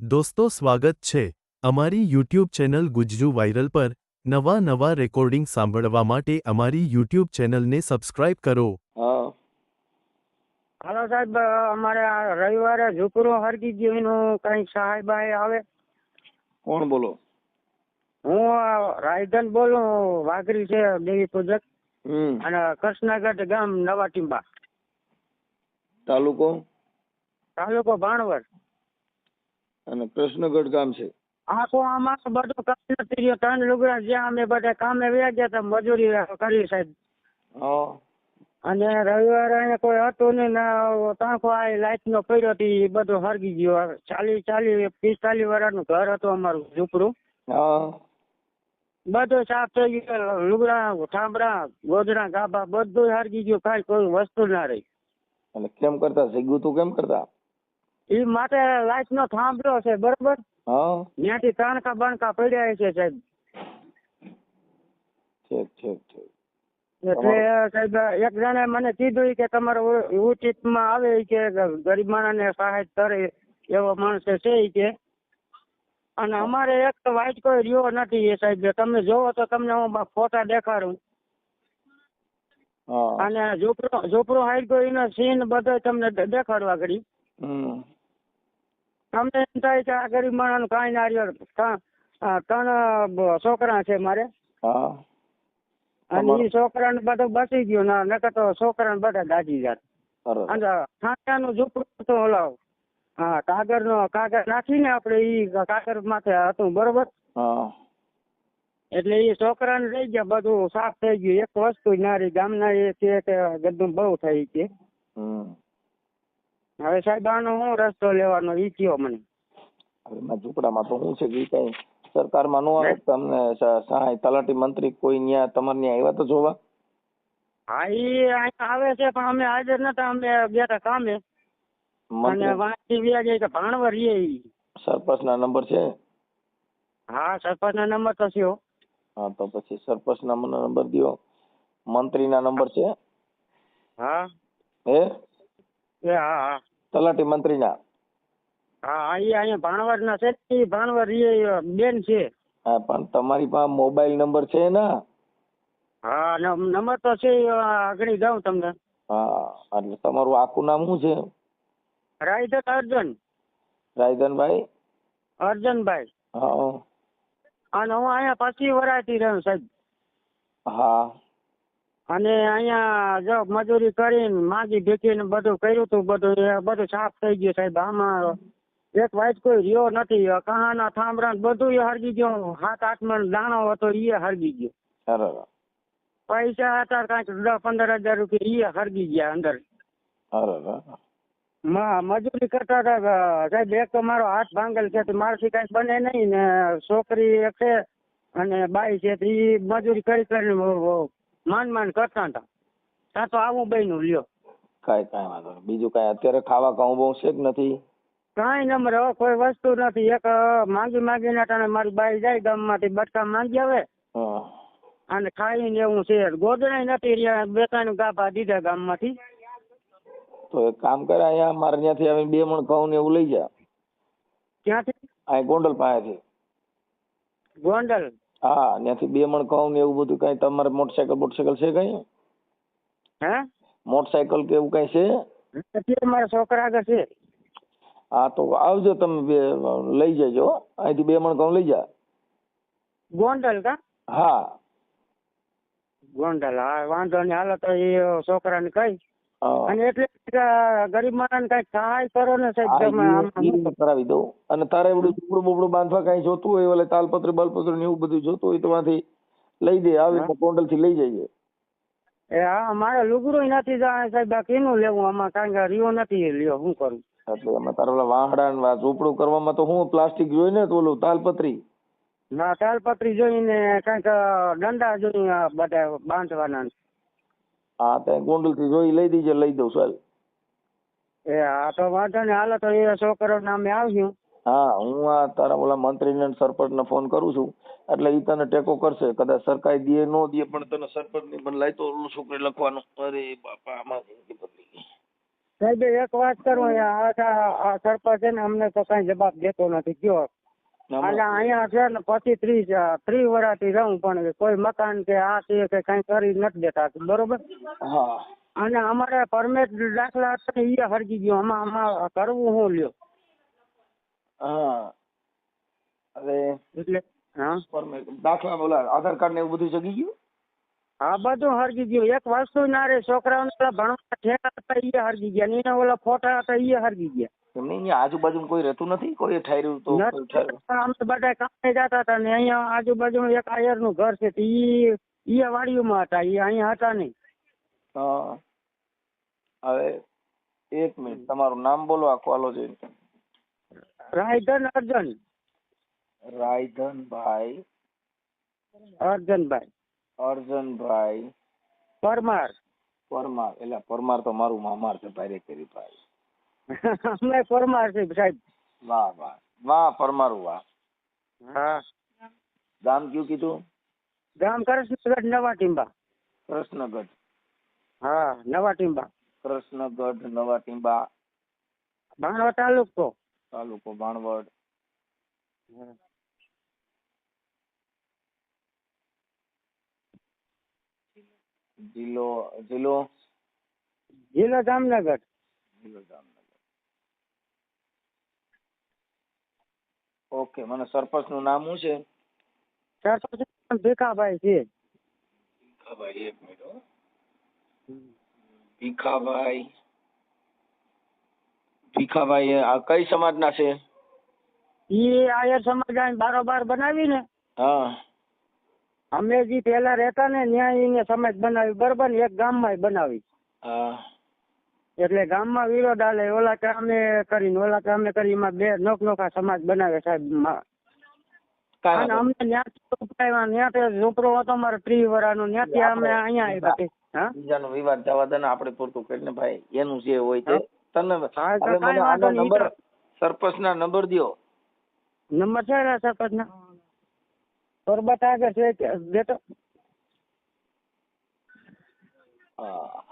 દોસ્તો સ્વાગત છે અમારી યુટ્યુબ ચેનલ ગુજજુ વાયરલ પર નવા નવા રેકોર્ડિંગ સાંભળવા માટે અમારી યુટ્યુબ ચેનલને સબસ્ક્રાઇબ કરો. હા. હાલો સાહેબ અમારે આ રવિવારે ઝુકરો હરકી ગયું એનું કંઈક સહાય બાય આવે? કોણ બોલો? હું રાયધન બોલું વાઘરી છે દેવી પૂજક અને કૃષ્ણગઢ ગામ નવા ટીંબા તાલુકો? તાલુકો ભાણવડ. અને કૃષ્ણગઢ ગામ છે. આખો આમાં બધું કામ નથી રહ્યો ત્રણ લુગડા જ્યાં અમે બધા કામે વ્યા ગયા હતા મજૂરી કરી સાહેબ. હા. અને રવિવારે અહીંયા કોઈ હતું નહીં ને ટાંકો આ લાઈટ નો પડ્યો હતી એ બધું હરગી ગયું. ચાલી ચાલીસ પિસ્તાલીસ વર્ષનું ઘર હતું અમારું ઝૂંપડું. હા. બધું સાફ થઈ ગયું. લુગડા ઠામડા ગોદડા ગાભા બધું હરગી ગયું. કાંઈ કોઈ વસ્તુ ના રહી. અને કેમ કરતા? સીગું તું કેમ કરતા? એ માટે લાઈટ નો થાંભલો છે બરોબર? હા. ત્યાંથી તણકા બણકા પડ્યા છે સાહેબ. ઠીક ઠીક ઠીક. એટલે સાહેબ એક જણે મને કીધું કે તમારે ઉચિતમાં આવે કે ગરીબ માણસને સહાય કરે એવો માણસ છે કે. અને અમારે એક તો વાઇટ કોઈ રહ્યો નથી એ સાહેબ. તમે જોવો તો તમને હું ફોટા દેખાડું. અને ઝોપડો ઝોપડો હાઈટ ગયો એનો સીન બધો તમને દેખાડવા ઘડી તમને એમ થાય કે આ ગરીબ માણસ કાંઈ ના રહ્યો. ત્રણ છોકરા છે મારે. હા. અને છોકરા છોકરાને બધું બસી ગયું ના નકર તો છોકરાને બધા દાજી જાત ખાંચાનું ઝૂંપડું ઓલો હા કાગળનો કાગળ નાખીને આપણે ઈ કાગળ માથે હતું બરોબર? હા. એટલે એ છોકરા ને લઈ ગયા બધું સાફ થઈ ગયું. એક વસ્તુ ના રહી. ગામના એ છે કે ગદ્દું બહુ થઈ છે હમ. હવે સાહેબ આનો હું રસ્તો લેવાનો ઈ કયો મને. હવે માં ઝૂંપડામાં તો શું છે કે કઈ કઈ સરકારમાં નો આવે તમને સહાય તલાટી મંત્રી કોઈ ન્યા તમારે ન્યા આવ્યા તો જોવા? હા ઈ અહીંયા આવે છે પણ અમે હાજર નતા અમે બેઠા કામે. અને વાંચી વ્યા જાય કે ભાણવર રીએ ઈ. સરપંચ ના નંબર છે? હા સરપંચ ના નંબર તો છે હા. તો પછી સરપંચ ના મને નંબર દિયો. મંત્રી ના નંબર છે? હા. હે? એ હા હા. તલાટી મંત્રી ના હા અહીંયા અહીંયા ભાણવર ના છે ઈ ભાણવર રીએ બેન છે. હા પણ તમારી પાસે મોબાઈલ નંબર છે ને? હા નંબર તો છે આગળ દઉં તમને. હા એટલે તમારું આખું નામ શું છે? રાયધન અર્જન. રાયધનભાઈ? અર્જનભાઈ. હા. અને હું અહીંયા પચીસ વર્ષથી રહ્યો સાહેબ. હા. અને અહીંયા જો મજૂરી કરીને માગી ભીખીને બધું કર્યું હતું બધું એ બધું સાફ થઈ ગયું સાહેબ આમાં એક વાઇટ કોઈ રહ્યો નથી. કહાના થાંભલા ને બધું એ હરગી ગયું. હાથ આઠ મણ દાણો હતો એ હરગી ગયો. પૈસા હતા કાંઈક દસ પંદર હજાર રૂપિયા એ હરગી ગયા અંદર. મજૂરી કરતા હતા સાહેબ એક તો મારો હાથ ભાંગેલ છે મારાથી કાંઈ બને નહીં ને છોકરી એક છે અને બાઈ છે તો ઈ મજૂરી કરી કરીને માંડ માંડ કરતા હતા. ત્યાં તો આવું બન્યું લ્યો. કાંઈ કાંઈ વાંધો નહીં. બીજું કાંઈ અત્યારે ખાવા કાઉ બહુ છે કે નથી? કાંઈ નંબર હવે કોઈ વસ્તુ નથી. એક માંગી માંગી માંગીને તને મારી બાઈ જાય ગામમાંથી બટકા માંગી આવે અને ખાઈને એવું છે. ગોદડાય નથી રહ્યા. બે ત્રણ ગાભા દીધા ગામમાંથી. તો એક કામ કરે અહીંયા મારે ત્યાંથી આવીને બે મણ ઘઉં ને એવું લઈ જા. ક્યાંથી? અહીં ગોંડલ પાસેથી. ગોંડલ? હા ત્યાંથી બે મણ ઘઉં ને એવું બધું કઈ તમારે મોટરસાયકલ મોટરસાયકલ છે કઈ? હે? મોટરસાયકલ કે એવું કઈ છે? મારા છોકરા આગળ છે. હા તો આવજો તમે બે લઈ જજો. અહીંથી બે મણ ઘઉં લઈ જા. ગોંડલ કા? હા. ગોંડલ હા વાંધો નહીં. હાલો તો એ છોકરાને હા. અને એટલે ગરીબ માણસ કઈ સહાય કરો ને સાહેબ કરાવી દઉં. અને તારે એવડું ઝૂંપડું બુપડું બાંધવા કઈ જોતું હોય એટલે તાલપત્ર બાલપત્ર ને એવું બધું જોતું હોય તો માંથી લઈ દે આવી કોન્ડલથી લઈ જઈએ. એ હા અમારે લુગડું નથી જાણે સાહેબ કેનું લેવું? આમાં કારણ કે રિયો નથી લ્યો શું કરું? એટલે એમાં તારા ઓલા વાહડા ને ઝૂંપડું કરવામાં તો હું પ્લાસ્ટિક જોઈ ને તો ઓલું તાલપત્રી? ના તાલપત્રી જોઈને કંઈક દંડા જોઈને બધા બાંધવાના હા ત્યાં ગોંડલથી જોઈ લઈ દીજે લઈ દઉં ચાલ એ આ તો વાંધો નહીં. હાલો તો એ છોકરો નામે આવ્યું હા હું આ તારા ઓલા મંત્રી ને સરપંચ ને ફોન કરું છું. એટલે એ તને ટેકો કરશે. કદાચ સરકાર દે નો દે પણ તને સરપંચની પણ લાય તો ઓલું છોકરી લખવાનું? અરે બાપા આમાં જિંદગી બદલી સાહેબ એક વાત કરું આ સરપંચ છે ને અમને તો કઈ જવાબ દેતો નથી. કયો? અને અહીંયા છે ને પછી ત્રીસ ત્રીસ વર્ષથી રહું પણ કોઈ મકાન કે આ તે કે કઈ કરી નથી દેતા બરોબર? હા. અને અમારે પરમેટ દાખલા હતા ને એ હરગી ગયો આમાં આમાં કરવું હું લ્યો? હા. એટલે હા? પરમેટ દાખલા બોલા આધાર કાર્ડ ને એવું બધું જગી ગયું? હા બધું હરગી ગયું. એક વસ્તુ ના રે છોકરાઓને ભણવા ઠેકા હતા એ હરગી ગયા. ને ઓલા ફોટા હતા એ હરગી ગયા. એમને અહીંયા આજુબાજુ કોઈ રહેતું નથી? કોઈ ઠાર્યું તો અમે બધા કામે જતા હતા ને અહીંયા આજુબાજુ એક આયરનું ઘર છે. તે ઈ ઈ વાડીઓમાં હતા. ઈ અહીંયા હતા નહીં. હા. હવે એક મિનિટ તમારું નામ બોલો આખું હાલો જોઈને. રાયધન અર્જન. રાયધનભાઈ. અર્જનભાઈ. અર્જનભાઈ. પરમાર. પરમાર એટલે પરમાર તો મારું મામાર છે ભાઈ કરી ભાઈ અમે પરમાર છે સાહેબ. વાહ વાહ. વાહ પરમારું વાહ. હા. ગામ કયું કીધું? ગામ કૃષ્ણગઢ નવા ટીંબા. કૃષ્ણગઢ. હા નવા ટીંબા. કૃષ્ણગઢ નવા ટીંબા. ભાણવડ તાલુકો. તાલુકો ભાણવડ. જિલ્લો જિલ્લો? જિલ્લો જામનગર. જિલ્લો જામનગર. ઓકે મને સરપંચનું નામ શું છે સરપંચ ભીખાભાઈ છે ભીખાભાઈ એક મિનિટ હો. ભીખાભાઈ ભીખાભાઈ આ કઈ સમાજના છે ઈ આયર સમાજ આઈને બારોબાર બનાવી ને હા અમે જે પેલા રહેતા ને ત્યાં એને સમાજ બનાવી બરોબર ને એક ગામમાં બનાવી હા એટલે ગામમાં વિરોધ હાલે ઓલા કામે કરીને ઓલા કામે કરી એમાં બે નોક નોખા સમાજ બનાવે સાહેબ અને અમને ત્યાંથી ઝૂંપડો હતો મારે ત્રીસ વર્ષનો ત્યાંથી અમે અહીંયા આવ્યા. હા? બીજાનો વિવાદ જવા દે આપણે પૂરતું કરીને ભાઈ એનું જે હોય તે. તને હવે મને આનો નંબર સરપંચ ના નંબર દ્યો. નંબર છે ને સરપંચ ના પરબત આગળ છે દેતો હા.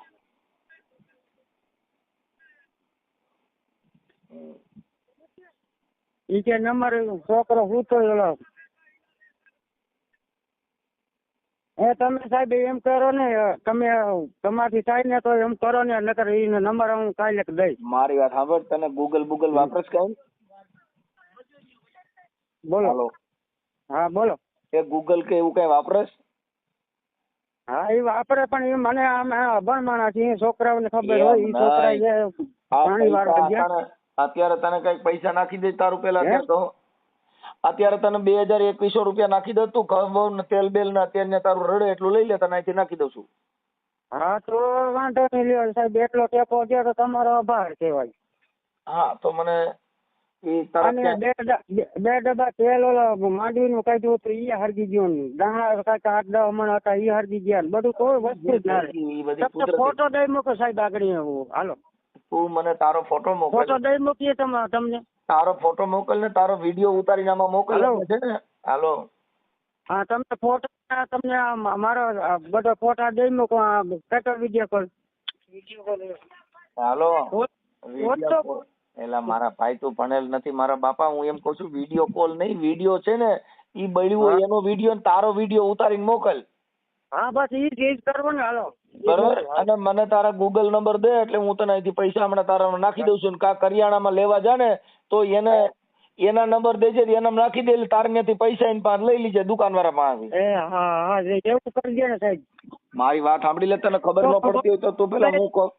ઈ કે નંબર છોકરો સૂતો ઓલો એ તમે સાહેબ એમ કરો ને તમે તમારથી થાય ને તો એમ કરો ને નકર ઈ નંબર હું કાલે દઈશ. મારી વાત સાંભળ તને ગૂગલ ગૂગલ વાપરસ કઈ? બોલો. હા બોલો. એ ગૂગલ કે એવું કઈ વાપરસ? હા એ વાપરે પણ એ મને આમ અભણ માણસ એ છોકરાઓને ખબર હોય એ છોકરા પાણી અત્યારે તને કંઈક પૈસા નાખી દે તારું પેલા તો. અત્યારે તને બે હજાર એકવીસો રૂપિયા નાખી દઉં તું. ઘઉં ને તેલ બેલ ને અત્યારે તારું રડે એટલું લઈ લે તને અહીંથી નાખી દઉં છું. હા તો વાંધો નહીં લ્યો સાહેબ એટલો ટેકો દે તો તમારો આભાર કહેવાય. હા તો મને એ તરત બે ડબ્બા તેલ ઓલો માંડવીનું કાઢ્યું હતું ઈ હરગી ગયું ને દાણા કાંઈક આઠ દસ મણ હતા ઈ હરગી ગયા બધું કોઈ વસ્તુ જ ના ફોટો દઈ મૂકો સાહેબ આગળ. હાલો. તું મને તારો ફોટો મોકલ. ફોટો દઈ મૂકીએ તમને. તારો ફોટો મોકલ ને તારો વીડિયો ઉતારીને આમાં મોકલ છે ને. હાલો હા તમને ફોટો તમને મારો બધો ફોટા દઈ મૂકો પેટ્રોલ વીડિયો કોલ હાલો વીડિયો એલા મારા ભાઈ તું ભણેલ નથી મારા બાપા હું એમ કહું છું વીડિયો કોલ નહીં વીડિયો છે ને ઈ બળ્યું હોય એનો વીડિયો ને તારો વીડિયો ઉતારીને મોકલ. હા બસ ઈ જ ને હાલો. બરોબર? અને મને તારા ગૂગલ નંબર દે એટલે હું તને અહીંથી પૈસા હમણાં તારા નાખી દઉં છું કા કરિયાણામાં લેવા જા ને તો એને એના નંબર દેજે એના નાખી દે એટલે તારે ત્યાંથી પૈસા એને પાસે લઈ લીજે દુકાનવાળા પાસે એ હા હા એવું કરજે ને સાહેબ. મારી વાત સાંભળી લે તને ખબર ન પડતી હોય તો તું પેલા હું કહું.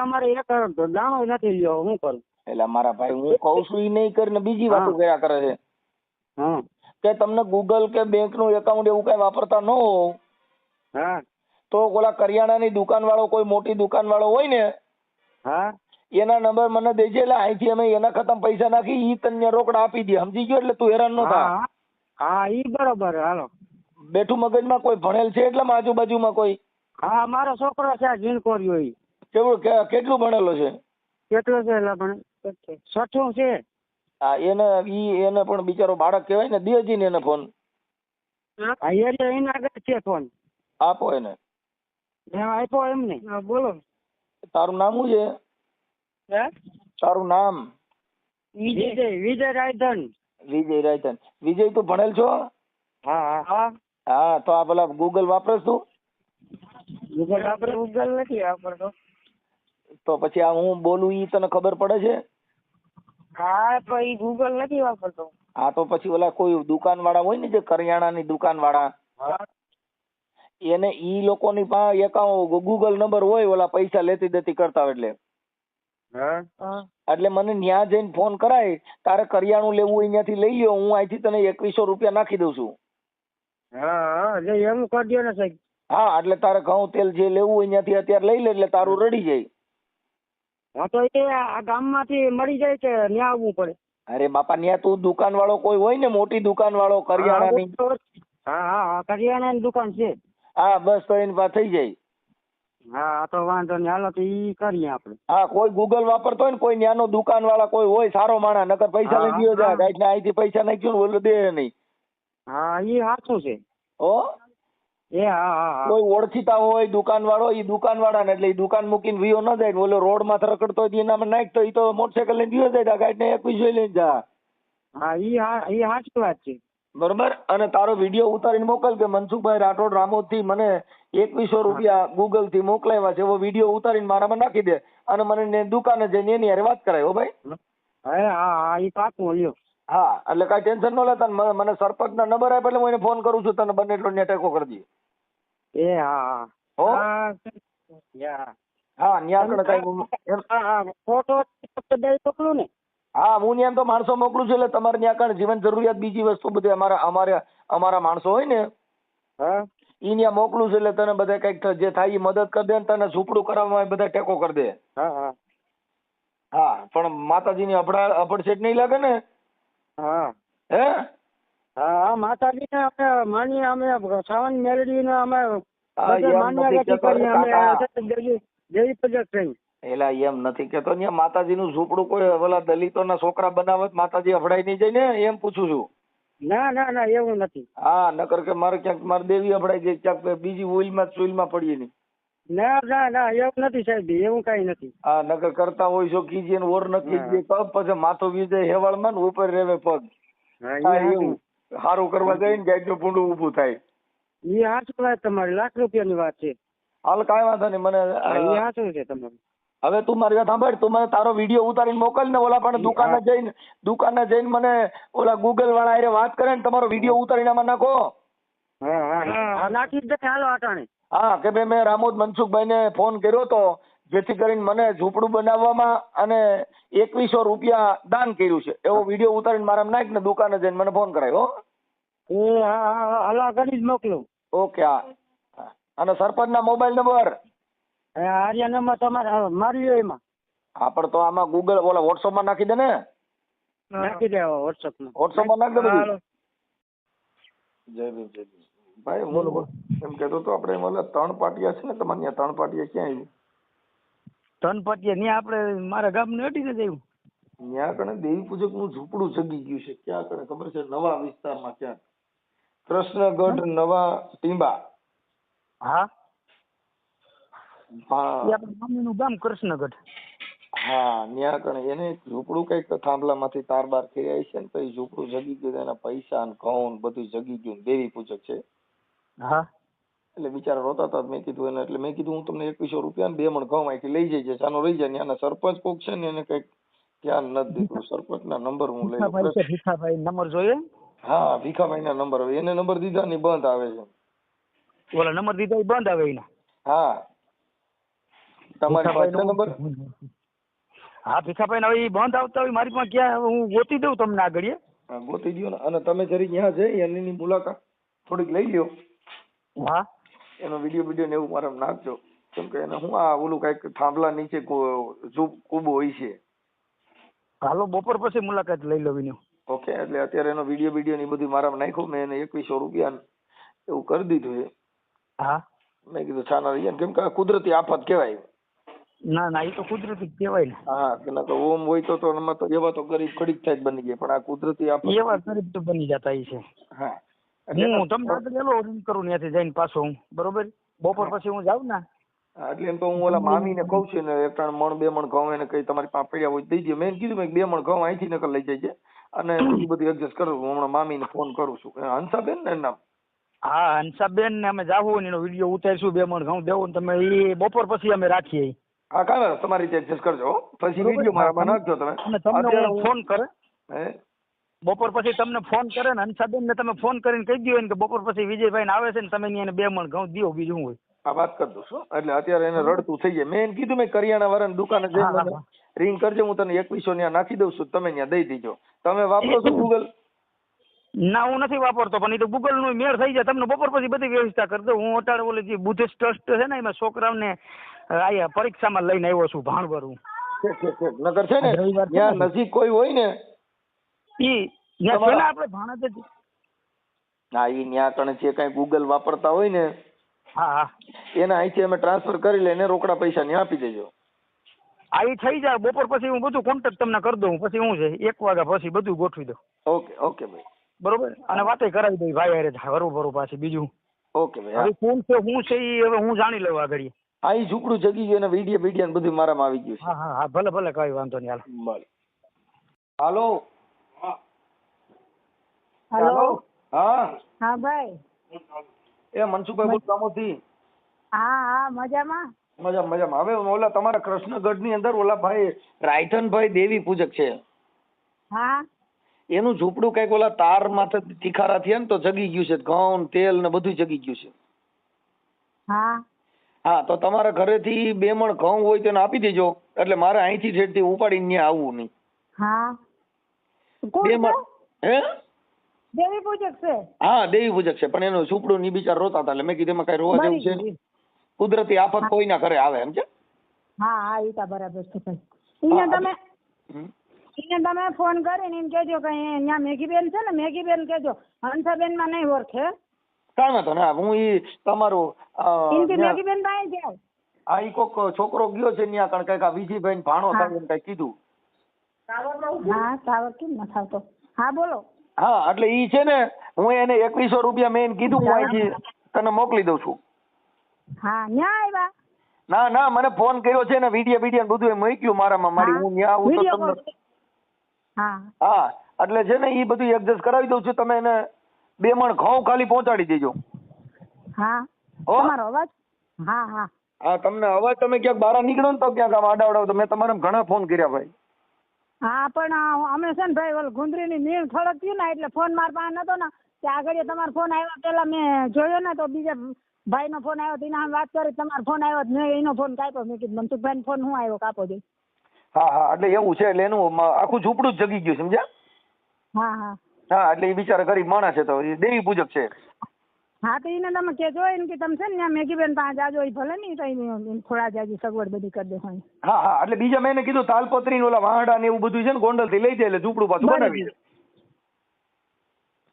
અમારે એક દાણો નથી લ્યો હું કરું? એટલે મારા ભાઈ હું કહું છું એ નહીં કરીને બીજી વાતો. કર્યા કરે છે. કે તમને ગૂગલ કે બેંકનું એકાઉન્ટ એવું કઈ વાપરતા ન હોવ. હા. તો ઓલા કરિયાણાની દુકાન વાળો કોઈ મોટી દુકાન વાળો હોય ને હા? એના નંબર મને દેજે એટલે અહીંથી અમે એના ખતમ પૈસા નાખી ઈ તને રોકડા આપી દે. સમજી ગયો? એટલે તું હેરાન ન થા. હા ઈ બરોબર હાલો. બેઠું મગજમાં કોઈ ભણેલ છે એટલે આજુબાજુમાં કોઈ? હા મારો છોકરો છે જીણકોરિયો ઈ. કેવું કેટલું ભણેલો છે? કેટલો છે એટલે પણ છઠ્ઠું છે. હા એને ઈ એને પણ બિચારો બાળક કહેવાય ને દેજી ને એને ફોન હા એટલે એના આગળ છે ફોન આપો એને. મેં આપ્યો એમને? બોલો. તારું નામ શું છે? તારું નામ? વિજય. વિજય રાયધન. વિજય રાયધન. વિજય તું ભણેલ છો? હા હા. હા. હા તો આ પેલા ગૂગલ વાપરસ તું? ગૂગલ વાપરે ગૂગલ નથી વાપરતો. તો પછી આ હું બોલું ઈ તને ખબર પડે છે? હા તો ઈ ગૂગલ નથી વાપરતો. હા તો પછી ઓલા કોઈ દુકાન વાળા હોય ને જે કરિયાણાની દુકાન વાળા એને ઈ લોકોની પાસે એકાઉન્ટ ગૂગલ નંબર હોય ઓલા પૈસા લેતી દેતી કરતા હોય એટલે. એટલે મને ન્યા જઈને ફોન કરાય તારે કરિયાણું લેવું હોય ત્યાંથી લઈ લ્યો હું અહીંથી તને એકવીસો રૂપિયા નાખી દઉં છું. હા એટલે એમ કરજો ને સાહેબ. હા એટલે તારે ઘઉં તેલ જે લેવું હોય ત્યાંથી અત્યારે લઈ લે એટલે તારું રડી જાય હા તો એ આ ગામમાંથી મળી જાય કે ન્યા આવવું પડે? અરે બાપા ન્યા તું દુકાન વાળો કોઈ હોય ને મોટી દુકાન વાળો કરિયાણાની? હા હા હા કરિયાણાની દુકાન છે. હા બસ તો એની પાસે થઈ જાય. હા તો વાંધો નહીં. હાલો તો ઈ કરીએ આપણે. હા કોઈ ગૂગલ વાપરતો હોય ને કોઈ ન્યાનો દુકાન વાળા કોઈ હોય સારો માણસ નકર પૈસા લઈ ગયો જાય ગાઈડ ને અહીંથી પૈસા નાખ્યું ને ઓલો દે નહીં. હા ઈ સાચું છે. ઓ એ હા હા કોઈ ઓળખીતા હોય દુકાન વાળો ઈ દુકાન વાળા ને એટલે ઈ દુકાન મૂકીને વિયો ન જાય ઓલો રોડમાં રખડતો હોય એના માં નાખતો ઈ તો મોટરસાયકલ લઈને ગયો જાય ગાઈડ ને એકવીસ લઈને જા. હા ઈ હા ઈ સાચી વાત છે. બરોબર? અને તારો વીડિયો ઉતારીને મોકલ કે મનસુખભાઈ રાઠોડ રામોદથી મને એકવીસો રૂપિયા ગૂગલથી મોકલાવ્યા છે. એવો વીડિયો ઉતારીને મારામાં નાખી દે અને મને દુકાને જઈને એની હારે વાત કરાય હો ભાઈ. હા હા હા પાકું લ્યો. હા એટલે કાંઈ ટેન્શન ન લેતા મને- સરપંચ સરપંચના નંબર આપે એટલે હું એને ફોન કરું છું. તને બને એટલો ને ટેકો કરી દઈએ. એ હા હા. હો? ન્યા આગળ કાંઈ ફોટો ને. હા હું ત્યાં તો માણસો મોકલું છું એટલે તમારે ત્યાં આગળ જીવન જરૂરિયાત બીજી વસ્તુ બધી અમારા અમારા અમારા માણસો હોય ને હા? ઈ ત્યાં મોકલું છું એટલે તને બધા કંઈક જે થાય એ મદદ કરી દે ને તને ઝૂંપડું કરાવવામાં બધા ટેકો કરી દે. હા હા. હા પણ માતાજીની અભડા અભડસેટ નહીં લાગે ને? હા. હે? હા માતાજીને અમે માનીએ અમે સાવન મેળવીને અમે દેવી પૂજક થઈ એલા એમ નથી કેતો. ને માતાજીનું ઝૂંપડું કોઈ ઓલા દલિતોના છોકરા બનાવત માતાજી અભડાઈ નહીં જાય ને એમ પૂછું છું. ના ના ના એવું નથી. હા નકર કે મારે ક્યાંક મારે દેવી અભડાઈ ગઈ ક્યાંક બીજી ઓઇલમાં સુઈલમાં પડીએ નહીં. ના ના ના એવું નથી સાહેબ એવું કઈ નથી. હા નકર કરતા હોય છો કીજીએ ને ઓર હા. જે પગ પછી માથો વિજય હેવાળમાં ને ઉપર રેવે પગ. એવું. સારું કરવા જાય ને ગાયનું પૂંડું ઊભું થાય. એ સાચું વાત તમારી લાખ રૂપિયાની વાત છે. હાલ કાંઈ વાંધો નહીં મને સાચું છે તમારું. હવે તું મારી વાત સાંભળ તું મને તારો વીડિયો ઉતારીને મોકલ ને ઓલા પણ દુકાને જઈને દુકાને જઈને મને ઓલા ગૂગલ વાળા હારે વાત કરે ને તમારો વીડિયો ઉતારીને આમાં નાખો. હા હા. હા નાખી દે હાલો અટાણે. હા કે ભાઈ મેં રામોદ મનસુખભાઈને ફોન કર્યો હતો જેથી કરીને મને ઝૂંપડું બનાવવામાં અને એકવીસો રૂપિયા દાન કર્યું છે. એવો વીડિયો ઉતારીને મારા નાખ ને દુકાને જઈને મને ફોન કરાયો હો. એ હા હા હા, હાલો કરી જ મોકલું. ઓકે હા. હા. અને સરપંચના મોબાઈલ નંબર એ આર્યા તમારે મારી એમાં. હા તો આમાં ગૂગલ ઓલા વોટ્સઅપમાં નાખી દે ને. નાખી દેવા વોટ્સઅપમાં વોટ્સઅપમાં નાખી દે બધું. જય ભીમ જય ભીમ. ભાઈ હું એમ કહેતો તો આપણે ઓલા ત્રણ પાટિયા છે ને તમારે ત્યાં ત્રણ પાટિયા ક્યાં આવ્યું પાટિયા ત્યાં આપણે મારા ગામ ને ને જયું ત્યાં કણે દેવી પૂજકનું ઝૂંપડું જગી ગયું છે. ક્યાં કણે? ખબર છે? નવા વિસ્તારમાં ક્યાં? કૃષ્ણગઢ નવા ટીંબા. હા? હા. આપણા મમ્મીનું ગામ કૃષ્ણગઢ. હા ત્યાં કણે એને ઝૂંપડું કંઈક થાંભલામાંથી તાર બાર ખેરાય છે ને તો એ ઝૂંપડું જગી ગયું એના પૈસા ને ઘઉં ને બધું જગી ગયું દેવી પૂજક છે. હા. એટલે બિચારા રોતા હતા મેં કીધું એને એટલે મેં કીધું હું તમને એકવીસો રૂપિયા ને બે મણ ઘઉં અહીંથી લઈ જઈએ ચાનો રહી જાય ને સરપંચ કોક છે ને એને કંઈક ધ્યાન નથી દીધું. સરપંચ ના નંબર હું લઈ ભીખાભાઈ ભીખાભાઈ નંબર જોઈએ? હા ભીખાભાઈના નંબર હવે એને નંબર દીધા ને બંધ આવે છે. ઓલા નંબર દીધા બંધ આવે એના? હા. તમારી પાસે નંબર? હા ભીખાભાઈ હવે બંધ આવતા હોય મારી પાસે ક્યાં હું ગોતી દઉં તમને આગળ ગોતી દ્યો ને. અને તમે જરી ત્યાં જઈ એની મુલાકાત થોડીક લઈ લ્યો. હા. એનો વીડિયો વીડિયો ને એવું મારે નાખજો. કેમ કે એને હું આ ઓલું કંઈક થાંભલા નીચે કૂબો હોય છે. હાલો બપોર પછી મુલાકાત લઈ લો એની ઓકે એટલે અત્યારે એનો વીડિયો વીડિયો ને બધું મારામાં નાખ્યું. મેં એને એકવીસો રૂપિયા એવું કરી દીધું છે. હા. મેં કીધું છાના રહી કેમ કે કુદરતી આફત કહેવાય. ના ના એ તો કુદરતી કહેવાય ને. હા પેલા તો ઓમ હોય તો તો એમાં તો એવા તો ગરીબ ઘડીક થાય બની ગયા પણ આ કુદરતી આપણે એવા ગરીબ તો બની જતા છે. હા. હું તમને આગળ એલો રિંગ કરું ત્યાંથી જઈને પાછો હું બરોબર? બપોર પછી હું જાઉં ને? એટલે એમ તો હું ઓલા મામીને કહું છું ને એક ત્રણ મણ બે મણ ઘઉં એને કઈ તમારી પાસે પડ્યા હોય દઈ દે મેં કીધું મેં બે મણ ઘઉં અહીંથી નકર લઈ જાય છે અને બીજું બધું એડજસ્ટ કરું હું હમણાં મામીને ફોન કરું છું. હંસાબેન ને નામ? હા હંસાબેન ને અમે જાવું ને એનો વીડિયો ઉતારીશું બે મણ ઘઉં દેવું ને તમે એ બપોર પછી અમે રાખીએ. હા કાંઈ તમારી રીતે એડજસ્ટ કરજો પછી. વીડિયો મારામાં નાખજો તમે. અત્યારે ફોન કરે. હે? બપોર પછી તમને ફોન કરે ને હંસાબેન ને તમે ફોન કરીને કહી દો કે બપોર પછી વિજયભાઈ આવે છે ને તમે એને બે મણ ઘઉં દો બીજું હોય? આ વાત કરી દઉં છું એટલે અત્યારે એને રડતું થઈ જાય. મેં એને કીધું મેં કરિયાણા વાળાની દુકાને જઈને રિંગ કરજે હું તને એકવીસો ત્યાં નાખી દઉં છું તમે ત્યાં દઈ દેજો. તમે વાપરો છો ગૂગલ ના હું નથી વાપરતો પણ એ તો ગૂગલનું મેળ થઈ જાય. તમને બપોર પછી બધી વ્યવસ્થા કરી દઉં. હું અત્યારે ઓલી જે બુદ્ધિસ્ટ ટ્રસ્ટ છે ને એમાં છોકરાઓને અહીંયા પરીક્ષામાં લઈને આવ્યો છું ભાણવરું. નગર. છે ને? રવિવાર ત્યાં નજીક કોઈ હોય ને? ઈ ત્યાં છે ને આપણે ભાણજ જ હા ઈ ન્યા કણે જે કાંઈ ગૂગલ વાપરતા હોય ને હા હા. એના અહીંથી અમે ટ્રાન્સફર કરી લઈને રોકડા પૈસા ને આપી દેજો. આ ઈ થઈ જાય. બપોર પછી હું બધું કોન્ટેક્ટ તમને કરી દઉં. પછી હું છે એક વાગ્યા પછી બધું ગોઠવી દઉં. ઓકે ઓકે ભાઈ. બરોબર? અને વાતે કરાવી દઈ ભાઈ અરે હરું ભરું પાછી બીજું. ઓકે ભાઈ હવે કોણ છે હું છે ઈ હવે હું જાણી લઉં આગળ હા ઈ જગી ગયું અને વીડિયો વીડિયો બધું મારામાં આવી ગયું છે. હા હા હા ભલે ભલે કઈ વાંધો નહીં હાલ. ભલે હાલો? હલો? હા? હા ભાઈ. એ મનસુખભાઈ બોલ ગામોથી? હા હા મજામાં. મજા મજામાં. હવે ઓલા તમારા કૃષ્ણગઢની અંદર ઓલા ભાઈ રાયથનભાઈ દેવી પૂજક છે. હા. એનું ઝૂંપડું કંઈક ઓલા તાર માથે તીખારા થયા ને તો જગી ગયું છે. ઘઉં તેલ ને બધું જગી ગયું છે. હા. હા તો તમારા ઘરેથી બે મણ ઘઉં હોય તો એને આપી દેજો. એટલે મારે અહીંથી ઠેઠથી ઉપાડીને ત્યાં આવવું નહીં. હા. બે મણ હે? દેવી પૂજક છે? હા દેવી પૂજક છે પણ એનું સુપડો ની બિચાર રોતા હતા એટલે મેં કીધું એમાં કઈ રોવા જેવું છે. કુદરતી આફત કોઈના ઘરે આવે એમ છે? હા હા એ તો બરાબર છે ભાઈ. એને તમે અહીંયા એને તમે ફોન કરીને એમ કેજો કે અહીંયા મેઘીબેન છે ને મેઘીબેન કેજો હંસાબેનમાં નહીં ઓળખે. કાંઈ વાંધો ના હું ઈ તમારું ન્યા- આ ઈ કોક છોકરો ગયો છે ન્યા કણ કંઈક આ વિજયભાઈ ભાણો થાય એમ કંઈક કીધું. હા સાવર કેમ ન આવતો હા બોલો. હા એટલે ઈ છે ને હું એને એકવીસો રૂપિયા મેં કીધું હું અહીંથી તને મોકલી દઉં છું. હા ન્યા આવ્યા ના ના મને ફોન કર્યો છે ને વીડિયો વીડિયો બધું એ મૂક્યું મારામાં મારી હું ત્યાં આવું તો તમને હા. હા એટલે છે ને ઈ બધું એડજસ્ટ કરાવી દઉં છું તમે એને બે મણ ઘઉં ખાલી પહોંચાડી દેજો. હા. હો? તમારો અવાજ? હા હા. હા તમને અવાજ તમે ક્યાંક બહાર નીકળો ને તો ક્યાંક આમ આડાવડાવ. તો મેં તમારે ઘણા ફોન કર્યા ભાઈ. હા પણ અમે છે ને ભાઈ ઓલ ગુંદરીની મીણ થયું ને એટલે ફોન માર પાસે નતો ને. તે આગળ તમારો ફોન આવ્યો પેલા મેં જોયો ને તો બીજા ભાઈનો ફોન આવ્યો તો એના સામે વાત કરી તમારો ફોન આવ્યો તો મેં એનો ફોન કાપ્યો. મેં કીધું મનસુખભાઈનો ફોન હું આવ્યો કાપો દે હા હા એટલે એવું છે એટલે એનું મ- આખું ઝૂંપડું જ જગી ગયું સમજ્યા? હા હા. હા એટલે એ બિચારા ગરીબ માણસ છે તો એ દેવી પૂજક છે. હા તો એને તમે કેજો એને કે તમે છે ને મેગીબેન પાસે જાજો એ ભલે ને તો થોડા જાજી સગવડ બધી કરી દે હોય. હા હા એટલે બીજા મેં એને કીધું તાલપત્રી ઓલા વાહડા ને એવું બધું છે ને ગોંડલથી લઈ જાય એટલે ઝૂંપડું પાછું બનાવી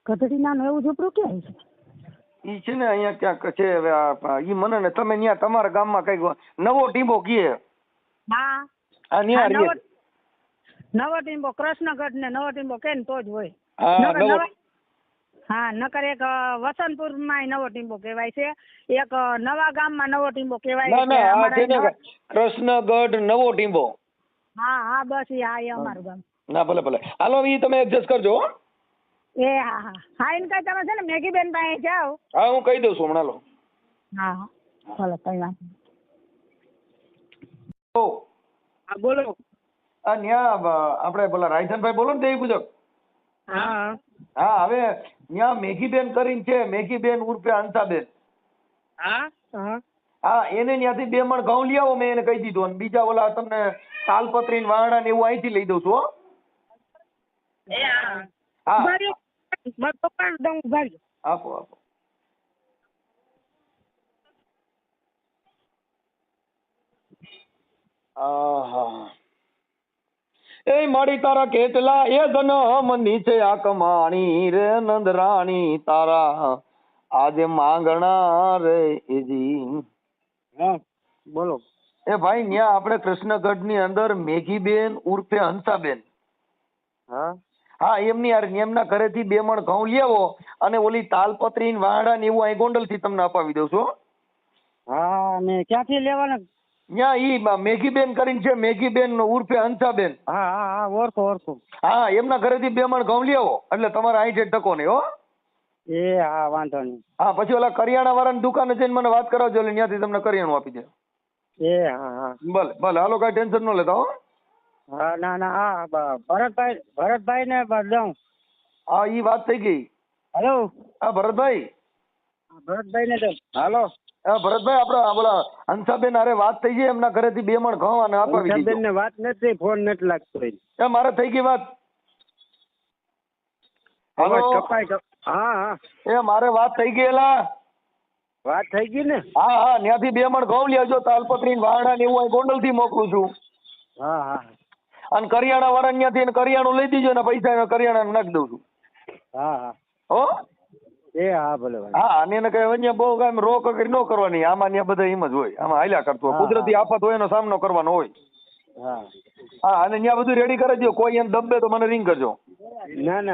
ગધડી નાનું એવું ઝૂંપડું ક્યાં છે? ઈ છે ને અહીંયા ક્યાંક છે હવે ઈ મને ને તમે ન્યા તમારા ગામમાં કંઈક નવો ટીંબો કીએ. હા. આ ન્યા નવો નવો ટીમ્બો કૃષ્ણગઢ ને નવો ટીમ્બો કે ને તો જ હોય. હા નવો. હા નકર એક વસંતપુરમાં નવો ટીમ્બો કહેવાય છે. એક નવા ગામમાં નવો ટીમ્બો કહેવાય છે. અમારા કૃષ્ણગઢ નવો ટીંબો. હા હા બસ એ હા એ અમારું ગામ. ના ભલે ભલે. હાલો ઈ તમે એડજસ્ટ કરજો હો. એ હા હા. હા એને કઈ તમે છે ને મેગીબેન પાસે જાઓ. હા હું કહી દઉં છું હમણાં લો. હા હા. ભલે કઈ વાત ઓ. હા બોલો. આ ન્યા આપણે પેલા રાયધનભાઈ બોલો ને તે પૂજક હા. હા હવે ત્યાં મેઘીબેન કરીને છે મેઘીબેન ઉર્ફે અંતાબેન હા? હા. હા એને ત્યાંથી બે મણ ઘઉં લઈ આવો મેં એને કહી દીધું. અને બીજા ઓલા તમને તાલપત્રી ને વાણા ને એવું અહીંથી લઈ દઉં છું હો. હા. આપો આપો. આહા. એ મારી તારા કેટલા એ જન્મ નીચે આ કમાણી રે નંદરાણી તારા. આજે માંગણા રે એજી હા બોલો. એ ભાઈ ન્યા આપણે કૃષ્ણગઢની અંદર મેઘીબેન ઉર્ફે હંસાબેન. હા? હા એમની યાર એમના ઘરેથી બે મણ ઘઉં લેવો અને ઓલી તાલપત્રી વાડા ને એવું અહીં ગોંડલથી તમને અપાવી દઉં છું હા. ને ક્યાંથી લેવાના? ત્યાં ઈ મેઘીબેન કરીને છે મેઘીબેન ઉર્ફે હંસાબેન. હા હા હા ઓળખો ઓળખો. હા એમના ઘરેથી બે મણ ઘઉં લેવો એટલે તમારે અહીં છે ટકો નહીં હો. એ હા વાંધો નહીં. હા પછી ઓલા કરિયાણા વાળાની દુકાને જઈને મને વાત કરાવજો એટલે ત્યાંથી તમને કરિયાણું આપી દે. એ હા હા. ભલે ભલે હાલો કાંઈ ટેન્શન ન લેતા હો. હા ના ના હા ભરતભાઈ ભરતભાઈ ને જાઉં હા ઈ વાત થઈ ગઈ. હલો. હા ભરતભાઈ. ભરતભાઈ ને હાલો. ભરતભાઈ આપડે બોલા હંસાબેન હારે વાત થઈ ગઈ એમના ઘરેથી બે મણ ઘઉં અને બેન ને વાત નથી ફોન નથી લાગતો એ મારે થઈ ગઈ વાત. હવે કપાય હા હા. એ મારે વાત થઈ ગયેલા વાત થઈ ગઈ ને? હા હા ત્યાંથી બે મણ ઘઉં લેજો તાલપત્રી વાળા ને એવું અહીં ગોંડલથી મોકલું છું. હા હા. અને કરિયાણા વાળા ત્યાંથી કરિયાણું લઈ દીજો ને પૈસા કરિયાણા નાખી દઉં છું. હા હા. હો? એ હા ભલે ભાઈ હા અને એને કઈ અહીંયા બહુ કાંઈ રો કરી ન કરવાની. આમાં ત્યાં બધા એમ જ હોય. આમાં હાલ્યા કરતો હોય. કુદરતી આફત હોય એનો સામનો કરવાનો હોય. હા. હા અને ત્યાં બધું રેડી કરી દો કોઈ એમ દબે તો મને રિંગ કરજો. ના ના.